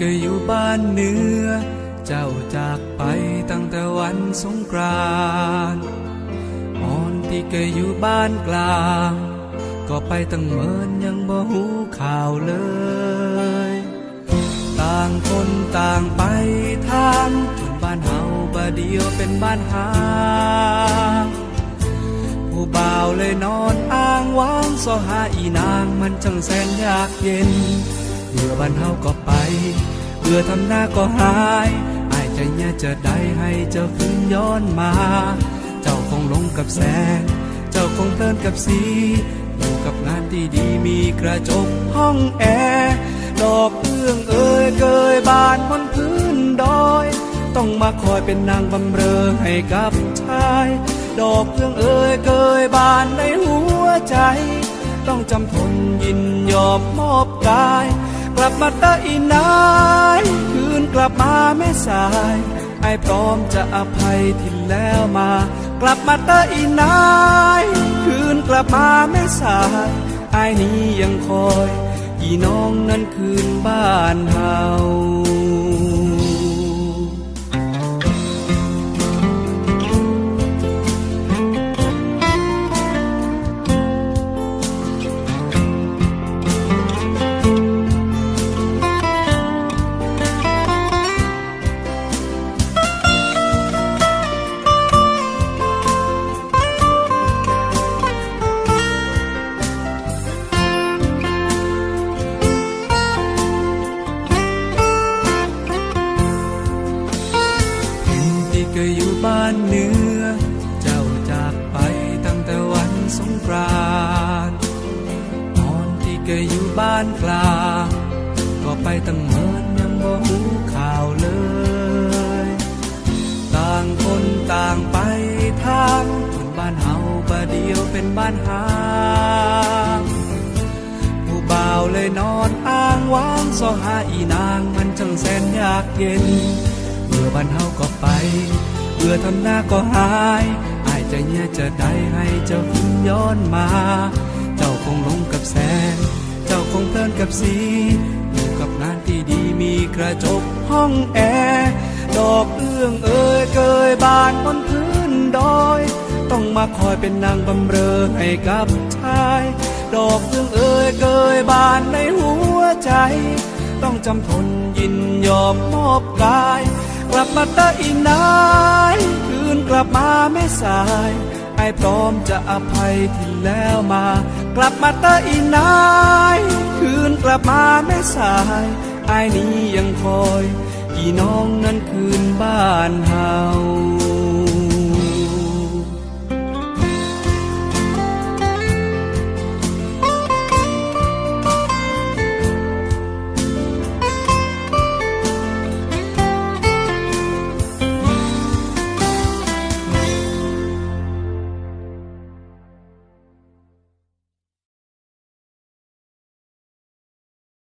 ก็อยู่บ้านเหนือเจ้าจากไปตั้งแต่วันสงกรานต์มอนที่ก็อยู่บ้านกลาง ก็ไปตั้งเมินยังบ่หูข่าวเลย ต่างคนต่างไปทางจนบ้านเฮาบาเดียวเป็นบ้านหางผู้บ่าวเลยนอนอ้างว้างสอหาอีนางมันจังแสนยากเย็น เบื่อบ้านเฮาก็ไป เบื่อทำหน้าก็หายอายใจเนี่ยจะได้ให้เจ้าคืนย้อนมา เจ้าคงหลงกับแสง เจ้าคงเพลินกับสี อยู่กับงานที่ดีมีกระจกห้องแอร์ดอกเอื้องเอ่ยเกยบานบนพื้นดอย ต้องมาคอยเป็นนางบำเรอให้กับชาย ดอกเอื้องเอ่ยเกยบานในหัวใจ ต้องจำทนยินยอมมอบกาย ลับมาตะอีนายคืนกลับมาแม่สายไอพร้อมจะอภัยที่แล้วมา กลับมาตะอีนายคืนกลับมาแม่สายไอ้นี้ยังคอยพี่น้องนั้นคืนบ้านเฮา ห็นที่เคยอยู่บ้านเหนือเจ้าจากไปตั้งแต่วันสงกรานต์ตอนที่เคยอยู่บ้านกลาง ก็ไปตั้งเมินยังบ่หูข่าวเลย ต่างคนต่างไปทางจนบ้านเฮาบาเดียวเป็นบ้านหางผู้บ่าวเลยนอนอ้างว้างสอหาอีนางมันจังแสนยากเย็น บ้านเฮาก็ไปเบื่อทำหน้าก็หายอายใจเนี่ยจะได้ให้เจ้าคืนย้อนมา เจ้าคงลงกับแสง เจ้าคงเพลินกับสีอยู่กับงานที่ดีมีกระจกห้องแอร์ดอกเอื้องเอ่ยเกยบานบนพื้นดอย ต้องมาคอยเป็นนางบำเรอให้กับชาย ดอกเอื้องเอ่ยเกยบานในหัวใจ ต้องจำทนยินยอมมอบกาย กลับมาตะอีนายคืนกลับมาแม่สายไอพร้อมจะอภัยที่แล้วมา กลับมาตะอีนายคืนกลับมาแม่สายไอนี้ยังคอยพี่น้องนั้นคืนบ้านเฮา